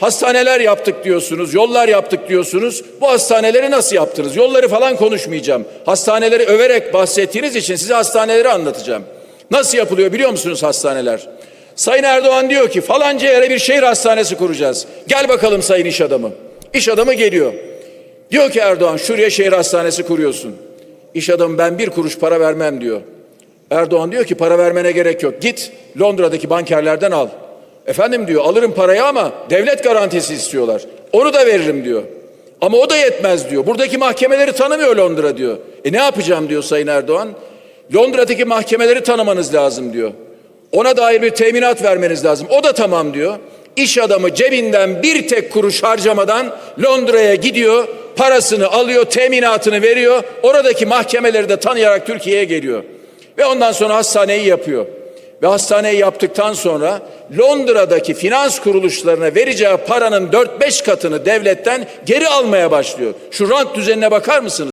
Hastaneler yaptık diyorsunuz, yollar yaptık diyorsunuz. Bu hastaneleri nasıl yaptınız? Yolları falan konuşmayacağım. Hastaneleri överek bahsettiğiniz için size hastaneleri anlatacağım. Nasıl yapılıyor biliyor musunuz hastaneler? Sayın Erdoğan diyor ki falanca yere bir şehir hastanesi kuracağız. Gel bakalım sayın iş adamı. İş adamı geliyor. Diyor ki Erdoğan şuraya şehir hastanesi kuruyorsun. İş adamı ben bir kuruş para vermem diyor. Erdoğan diyor ki para vermene gerek yok. Git Londra'daki bankerlerden al. Efendim diyor alırım parayı ama devlet garantisi istiyorlar. Onu da veririm diyor. Ama o da yetmez diyor. Buradaki mahkemeleri tanımıyor Londra diyor. E ne yapacağım diyor Sayın Erdoğan. Londra'daki mahkemeleri tanımanız lazım diyor. Ona dair bir teminat vermeniz lazım. O da tamam diyor. İş adamı cebinden bir tek kuruş harcamadan Londra'ya gidiyor, parasını alıyor, teminatını veriyor. Oradaki mahkemeleri de tanıyarak Türkiye'ye geliyor. Ve ondan sonra hastaneyi yapıyor. Ve hastaneyi yaptıktan sonra Londra'daki finans kuruluşlarına vereceği paranın 4-5 katını devletten geri almaya başlıyor. Şu rant düzenine bakar mısınız?